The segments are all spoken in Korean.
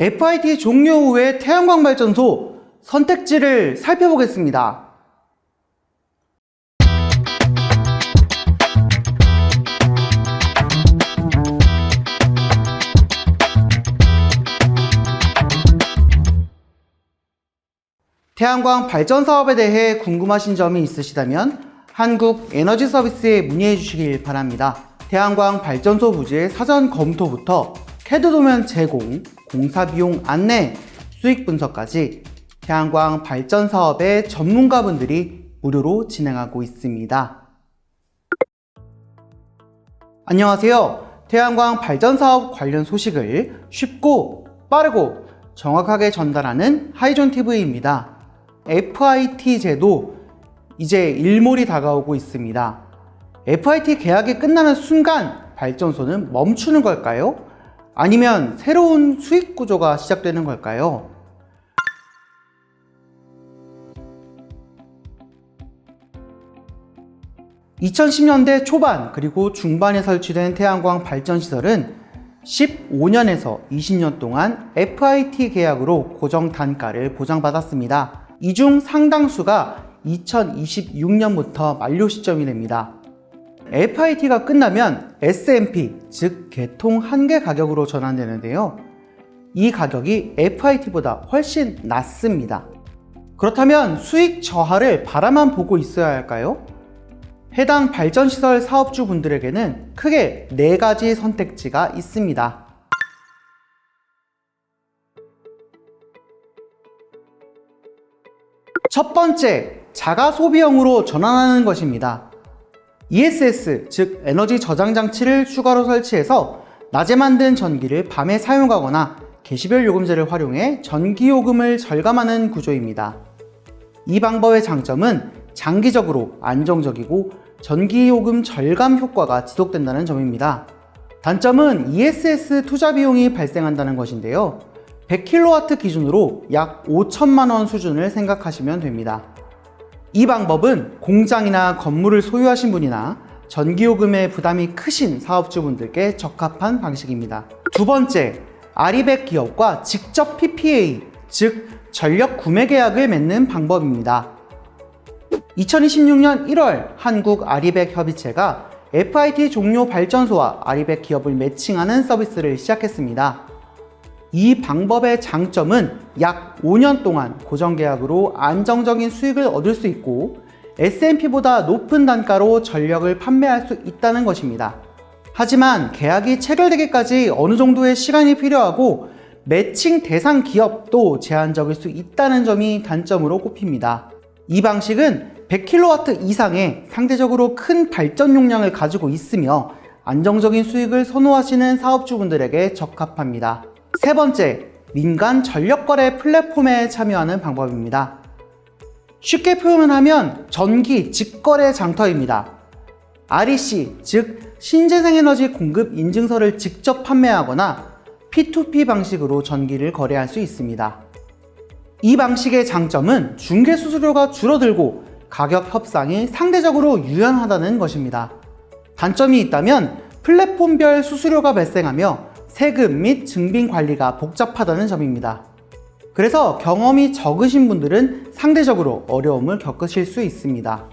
FIT 종료 후의 태양광 발전소 선택지를 살펴보겠습니다. 태양광 발전 사업에 대해 궁금하신 점이 있으시다면 한국 에너지 서비스에 문의해 주시길 바랍니다. 태양광 발전소 부지의 사전 검토부터 캐드 도면 제공, 공사 비용 안내, 수익 분석까지 태양광 발전 사업의 전문가분들이 무료로 진행하고 있습니다. 안녕하세요. 태양광 발전 사업 관련 소식을 쉽고 빠르고 정확하게 전달하는 하이존 TV입니다. FIT 제도 이제 일몰이 다가오고 있습니다. FIT 계약이 끝나는 순간 발전소는 멈추는 걸까요? 아니면 새로운 수익 구조가 시작되는 걸까요? (2010년대) 초반 그리고 중반에 설치된 태양광 발전 시설은 15년에서 20년 동안 FIT 계약으로 고정 단가를 보장받았습니다. 이 중 상당수가 2026년부터 만료 시점이 됩니다. FIT가 끝나면 SMP, 즉 개통 한계 가격으로 전환되는데요. 이 가격이 FIT보다 훨씬 낮습니다. 그렇다면 수익 저하를 바라만 보고 있어야 할까요? 해당 발전시설 사업주 분들에게는 크게 네 가지 선택지가 있습니다. 첫 번째, 자가 소비형으로 전환하는 것입니다. ESS, 즉 에너지 저장 장치를 추가로 설치해서 낮에 만든 전기를 밤에 사용하거나 개시별 요금제를 활용해 전기 요금을 절감하는 구조입니다. 이 방법의 장점은 장기적으로 안정적이고 전기 요금 절감 효과가 지속된다는 점입니다. 단점은 ESS 투자 비용이 발생한다는 것인데요. 100kW 기준으로 약 5천만 원 수준을 생각하시면 됩니다. 이 방법은 공장이나 건물을 소유하신 분이나 전기요금의 부담이 크신 사업주분들께 적합한 방식입니다. 두 번째, 아리백 기업과 직접 PPA, 즉 전력 구매 계약을 맺는 방법입니다. 2026년 1월 한국 아리백 협의체가 FIT 종료 발전소와 아리백 기업을 매칭하는 서비스를 시작했습니다. 이 방법의 장점은 약 5년 동안 고정계약으로 안정적인 수익을 얻을 수 있고 S&P보다 높은 단가로 전력을 판매할 수 있다는 것입니다. 하지만 계약이 체결되기까지 어느 정도의 시간이 필요하고 매칭 대상 기업도 제한적일 수 있다는 점이 단점으로 꼽힙니다. 이 방식은 100kW 이상의 상대적으로 큰 발전 용량을 가지고 있으며 안정적인 수익을 선호하시는 사업주분들에게 적합합니다. 세 번째, 민간 전력거래 플랫폼에 참여하는 방법입니다. 쉽게 표현하면 전기 직거래 장터입니다. REC, 즉 신재생에너지 공급 인증서를 직접 판매하거나 P2P 방식으로 전기를 거래할 수 있습니다. 이 방식의 장점은 중개 수수료가 줄어들고 가격 협상이 상대적으로 유연하다는 것입니다. 단점이 있다면 플랫폼별 수수료가 발생하며 세금 및 증빙 관리가 복잡하다는 점입니다. 그래서 경험이 적으신 분들은 상대적으로 어려움을 겪으실 수 있습니다.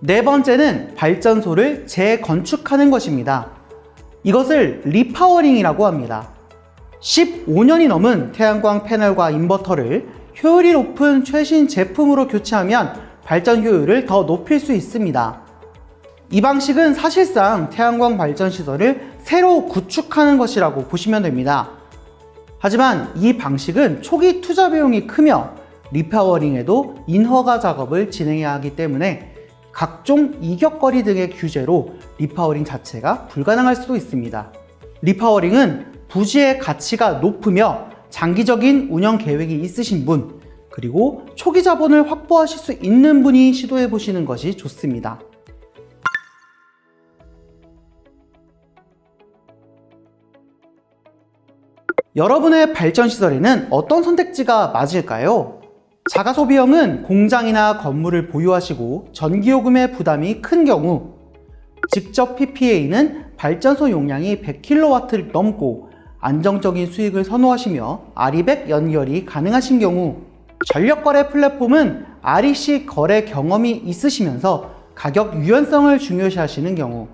네 번째는 발전소를 재건축하는 것입니다. 이것을 리파워링이라고 합니다. 15년이 넘은 태양광 패널과 인버터를 효율이 높은 최신 제품으로 교체하면 발전 효율을 더 높일 수 있습니다. 이 방식은 사실상 태양광 발전 시설을 새로 구축하는 것이라고 보시면 됩니다. 하지만 이 방식은 초기 투자 비용이 크며 리파워링에도 인허가 작업을 진행해야 하기 때문에 각종 이격거리 등의 규제로 리파워링 자체가 불가능할 수도 있습니다. 리파워링은 부지의 가치가 높으며 장기적인 운영 계획이 있으신 분, 그리고 초기 자본을 확보하실 수 있는 분이 시도해 보시는 것이 좋습니다. 여러분의 발전 시설에는 어떤 선택지가 맞을까요? 자가 소비형은 공장이나 건물을 보유하시고 전기요금의 부담이 큰 경우, 직접 PPA는 발전소 용량이 100kW를 넘고 안정적인 수익을 선호하시며 아리백 연결이 가능하신 경우 전력 거래 플랫폼은 REC 거래 경험이 있으시면서 가격 유연성을 중요시하시는 경우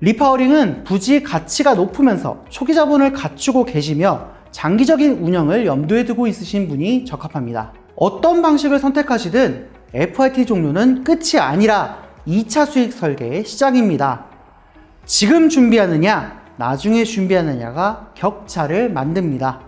리파워링은 부지 가치가 높으면서 초기 자본을 갖추고 계시며 장기적인 운영을 염두에 두고 있으신 분이 적합합니다. 어떤 방식을 선택하시든 FIT 종료는 끝이 아니라 2차 수익 설계의 시작입니다. 지금 준비하느냐, 나중에 준비하느냐가 격차를 만듭니다.